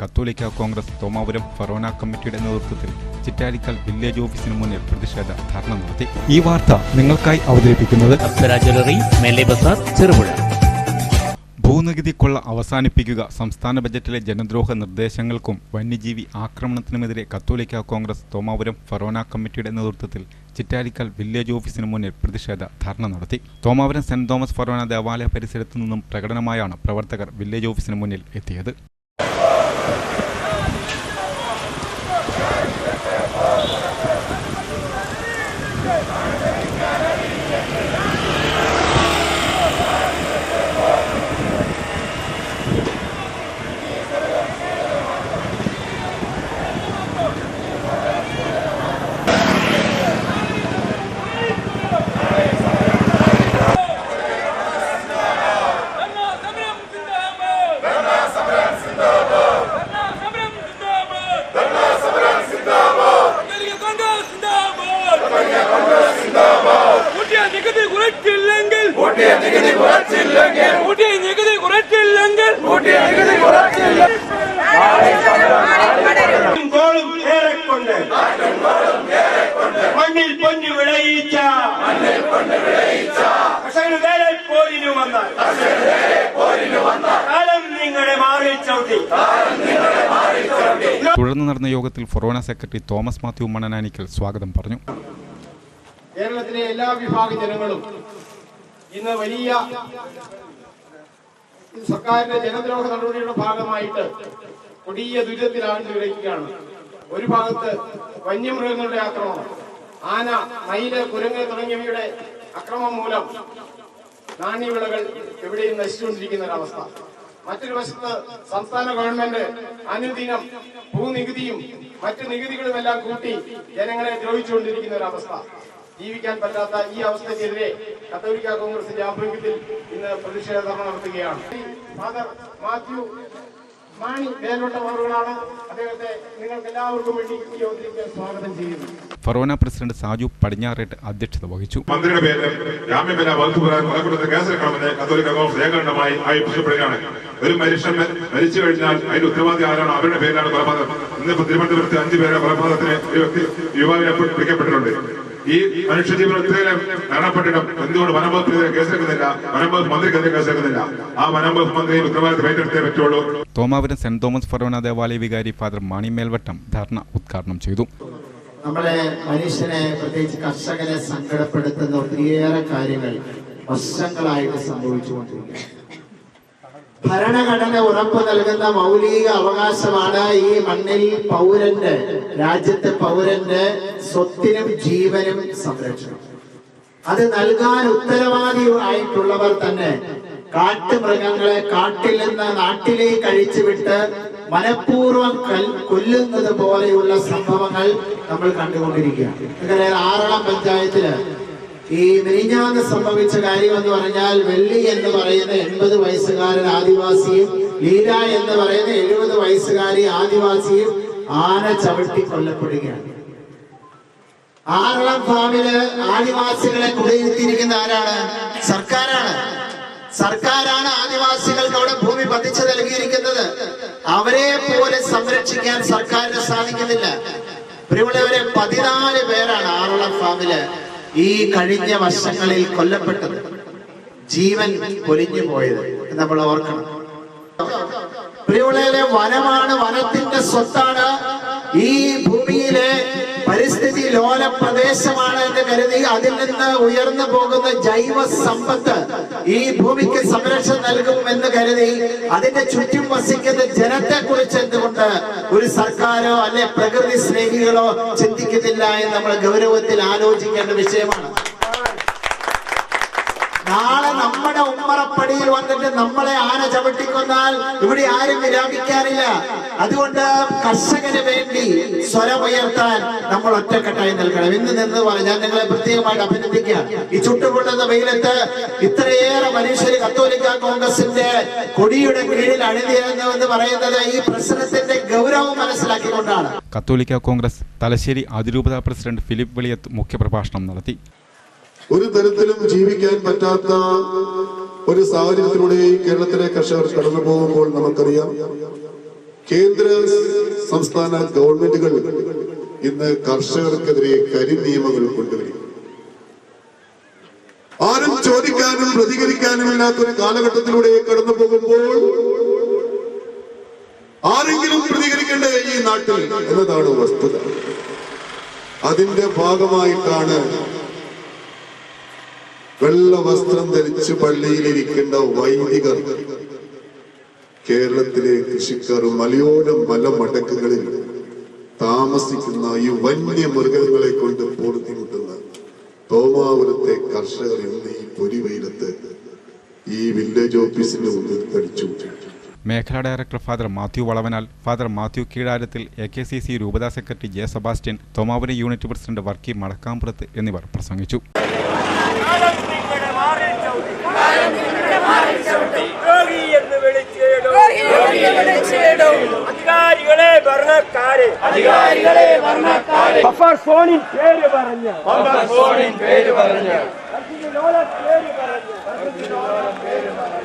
കത്തോലിക്ക കോൺഗ്രസ് തോമാപുരം ഫറോന കമ്മിറ്റിയുടെ നേതൃത്വത്തിൽ ചിറ്റാരിക്കൽ വില്ലേജ് ഓഫീസിന് മുന്നിൽ പ്രതിഷേധ ധർണ നടത്തി. ഈ വാർത്ത നിങ്ങൾക്കായി അവതരിപ്പിക്കുന്നത് ചെറുപുഴ. ഭൂനികുതി കൊള്ള അവസാനിപ്പിക്കുക സംസ്ഥാന ബജറ്റിലെ ജനദ്രോഹ നിർദ്ദേശങ്ങൾക്കും വന്യജീവി ആക്രമണത്തിനുമെതിരെ കത്തോലിക്ക കോൺഗ്രസ് തോമാപുരം ഫറോന കമ്മിറ്റിയുടെ നേതൃത്വത്തിൽ ചിറ്റാരിക്കൽ വില്ലേജ് ഓഫീസിന് മുന്നിൽ പ്രതിഷേധ ധർണ നടത്തി. തോമാപുരം സെന്റ് തോമസ് ഫറോന ദേവാലയ പരിസരത്തു നിന്നും പ്രകടനമായാണ് പ്രവർത്തകർ വില്ലേജ് ഓഫീസിന് മുന്നിൽ എത്തിയത്. വിളയിച്ച. പോരിനു കാലം നിങ്ങളെ മാറി ചവിട്ടി. തുടർന്ന് നടന്ന യോഗത്തിൽ ഫൊറോന സെക്രട്ടറി തോമസ് മാത്യു മണനാനിക്കൽ സ്വാഗതം പറഞ്ഞു. കേരളത്തിലെ എല്ലാ വിഭാഗം ജനങ്ങളും ഇന്ന് വലിയ സർക്കാരിന്റെ ജനദ്രോഹ നടപടിയുടെ ഭാഗമായിട്ട് കൊടിയ ദുരിതത്തിലാണ് ഒരു ഭാഗത്ത് വന്യമൃഗങ്ങളുടെ ആക്രമണം ആന മയിൽ കുരങ്ങ് തുടങ്ങിയവയുടെ അക്രമം മൂലം നാണ്യവിളകൾ എവിടെയും നശിച്ചുകൊണ്ടിരിക്കുന്ന ഒരവസ്ഥ മറ്റൊരു വശത്ത് സംസ്ഥാന ഗവൺമെന്റ് അനുദിനം ഭൂനികുതിയും മറ്റു നികുതികളുമെല്ലാം കൂട്ടി ജനങ്ങളെ ദ്രോഹിച്ചുകൊണ്ടിരിക്കുന്ന ഒരവസ്ഥ ജീവിക്കാൻ പറ്റാത്ത ഈ അവസ്ഥയ്ക്കെതിരെ കത്തോലിക്ക കോൺഗ്രസിന്റെ ആഭിമുഖ്യത്തിൽ ഇന്ന് പ്രതിഷേധ നടത്തുകയാണ്. ഫാദർ മാത്യു മാണി മേലോട്ട അവറുകളാണ് അദ്ദേഹത്തെ നിങ്ങൾക്ക് എല്ലാവർക്കും വേണ്ടി ഈ യോഗത്തിലേക്ക് സ്വാഗതം ചെയ്യുന്നു. ഫറോന പ്രസിഡന്റ് സാജു പടിഞ്ഞാറേട്ട് അധ്യക്ഷത വഹിച്ചു. മന്ത്രിയുടെ പേര് ജാമ്യമില്ല വകുപ്പ് പ്രകാരം കൊലക്കുറ്റത്തിന് കേസെടുക്കണമെന്ന് കത്തോലിക്ക കോൺഗ്രസ് ഏകണ്ഠമായി ആവശ്യപ്പെടുകയാണ് ഒരു മനുഷ്യൻ മരിച്ചു കഴിഞ്ഞാൽ അതിന്റെ ഉത്തരവാദി ആരാണ് അവരുടെ പേരിലാണ് കൊലപാതകം. ഇന്ന് തിരുവനന്തപുരത്ത് അഞ്ചു പേരുടെ കൊലപാതകത്തിന് ഒരു വ്യക്തി യുവാവിനെ പിടിക്കപ്പെട്ടിട്ടുണ്ട്. ഈ മനുഷ്യജീവൻ ഇത്രയും മരണപ്പെട്ടിട്ടും എന്തുകൊണ്ട് വനംവകുപ്പിനെതിരെ കേസെടുക്കുന്നില്ല? വനംവകുപ്പ് മന്ത്രിക്കെതിരെ കേസെടുക്കുന്നില്ല. ആ വനംവകുപ്പ് മന്ത്രി ഉത്തരവാദിത്തം ഏറ്റെടുത്തേ പറ്റുള്ളൂ. തോമാപുരം സെന്റ് തോമസ് ഫറോന ദേവാലയ വികാരി ഫാദർ മാണി മേൽവട്ടം ധർണ ഉദ്ഘാടനം ചെയ്തു. നമ്മളെ മനുഷ്യനെ പ്രത്യേകിച്ച് കർഷകരെ സങ്കടപ്പെടുത്തുന്ന ഒത്തിരിയേറെ കാര്യങ്ങൾ വർഷങ്ങളായിട്ട് സംഭവിച്ചുകൊണ്ടിരിക്കുകയാണ് ഭരണഘടന ഉറപ്പു നൽകുന്ന മൗലിക അവകാശമാണ് ഈ മണ്ണിൽ പൗരന്റെ രാജ്യത്തെ പൗരന്റെ സ്വത്തിനും ജീവനും സംരക്ഷണം. അത് നൽകാൻ ഉത്തരവാദിയായിട്ടുള്ളവർ തന്നെ കാട്ടുമൃഗങ്ങളെ കാട്ടിൽ നിന്ന് നാട്ടിലേക്ക് അഴിച്ചുവിട്ട് മനഃപൂർവം കൊല്ലുന്നത് പോലെയുള്ള സംഭവങ്ങൾ നമ്മൾ കണ്ടുകൊണ്ടിരിക്കുകയാണ്. ആറളം പഞ്ചായത്തിൽ ഈ മിനിഞ്ഞാന്ന് സംഭവിച്ച കാര്യം എന്ന് പറഞ്ഞാൽ വെള്ളി എന്ന് പറയുന്ന എൺപത് വയസ്സുകാരൻ ആദിവാസിയും ലീല എന്ന് പറയുന്ന എഴുപത് വയസ്സുകാരി ആദിവാസിയും ആന ചവിട്ടി കൊല്ലപ്പെടുകയാണ്. ആറളം ഫാമിൽ ആദിവാസികളെ കുടിയിരുത്തിയിരിക്കുന്ന ആരാണ്? സർക്കാരാണ്. സർക്കാരാണ് ആദിവാസികൾക്ക് അവിടെ ഭൂമി പതിച്ചു നൽകിയിരിക്കുന്നത്. അവരെ പോലെ സംരക്ഷിക്കാൻ സർക്കാരിന് സാധിക്കുന്നില്ല. പ്രിയമുള്ളവരെ പതിനാല് പേരാണ് ആറളം ഫാമിൽ ഈ കഴിഞ്ഞ വർഷങ്ങളിൽ കൊല്ലപ്പെട്ടത്. ജീവൻ പൊലിഞ്ഞു പോയത് നമ്മൾ ഓർക്കണം. പ്രിയമുള്ളവരെ വനമാണ് വനത്തിന്റെ സ്വത്താണ്. ഈ ഭൂമിയിലെ പ്രദേശമാണ് എന്ന് കരുതി അതിൽ നിന്ന് ഉയർന്നു പോകുന്ന ജൈവ സമ്പത്ത് ഈ ഭൂമിക്ക് സംരക്ഷണം നൽകും എന്ന് കരുതി അതിന്റെ ചുറ്റും വസിക്കുന്ന ജനത്തെ കുറിച്ച് എന്തുകൊണ്ട് ഒരു സർക്കാരോ അല്ലെ പ്രകൃതി സ്നേഹികളോ ചിന്തിക്കുന്നില്ല എന്ന് നമ്മൾ ഗൗരവത്തിൽ ആലോചിക്കേണ്ട വിഷയമാണ്. നമ്മുടെ ഉമ്മറപ്പടിയിൽ വന്നിട്ട് നമ്മളെ ആന ചവിട്ടിക്കൊന്നാൽ ഇവിടെ ആരും വിരാമിക്കാറില്ല. അതുകൊണ്ട് കർഷകന് വേണ്ടി സ്വരമുയർത്താൻ നമ്മൾ ഒറ്റക്കെട്ടായി നിൽക്കണം. ഇന്ന് നിന്ന് ഞാൻ നിങ്ങളെ പ്രത്യേകമായിട്ട് അഭിനന്ദിക്കാം. ഈ ചുട്ടുപൊള്ളുന്ന വെയിലത്ത് ഇത്രയേറെ മനുഷ്യർ കത്തോലിക്ക കോൺഗ്രസിന്റെ കൊടിയുടെ കീഴിൽ അണിനിരുന്നു എന്ന് പറയുന്നത് ഈ പ്രശ്നത്തിന്റെ ഗൗരവം മനസ്സിലാക്കിക്കൊണ്ടാണ്. കത്തോലിക്ക കോൺഗ്രസ് തലശ്ശേരി അതിരൂപത പ്രസിഡന്റ് ഫിലിപ്പ് വെളിയത്ത് മുഖ്യപ്രഭാഷണം നടത്തി. ഒരു തരത്തിലും ജീവിക്കാൻ പറ്റാത്ത ഒരു സാഹചര്യത്തിലൂടെ കേരളത്തിലെ കർഷകർ കടന്നു പോകുമ്പോൾ നമുക്കറിയാം. കേന്ദ്ര സംസ്ഥാന ഗവൺമെന്റുകൾ ഇന്ന് കർഷകർക്കെതിരെ കരി നിയമങ്ങൾ കൊണ്ടുവരും ആരും ചോദിക്കാനും പ്രതികരിക്കാനും ഇല്ലാത്തൊരു കാലഘട്ടത്തിലൂടെ കടന്നു പോകുമ്പോൾ ആരെങ്കിലും പ്രതികരിക്കേണ്ടേ ഈ നാട്ടിൽ? എന്നതാണ് വസ്തുത. അതിന്റെ ഭാഗമായിട്ടാണ് വെള്ള വസ്ത്രം ധരിച്ച് പള്ളിയിലിരിക്കേണ്ട വൈദികർ കേരളത്തിലെ കൃഷിക്കാർ മലയോര മലമടക്കുകളിൽ താമസിക്കുന്ന ഈ വന്യ മൃഗങ്ങളെ കൊണ്ട് പൂർത്തിമുട്ടുന്ന തോമാപുരത്തെ കർഷകർ ഇന്ന് ഈ പൊരിവെയിലത്ത് ഈ വില്ലേജ് ഓഫീസിന്റെ മുന്നിൽ തടിച്ചു മേഖലാ director father Mathew Valavanal father Mathew Keezharathil A K C C രൂപതാ secretary J Sebastian Thomapuram unit president Varkey Madakkampurath എന്നിവർ പ്രസംഗിച്ചു. അധികാരികളെ ഭരണക്കാരെ. അധികാരികളെ ഭരണക്കാരെ. ബഫർ സോണിൻ പേര് പറഞ്ഞ്. ബഫർ സോണിൻ പേര് പറഞ്ഞ്. പേര് പറഞ്ഞ്.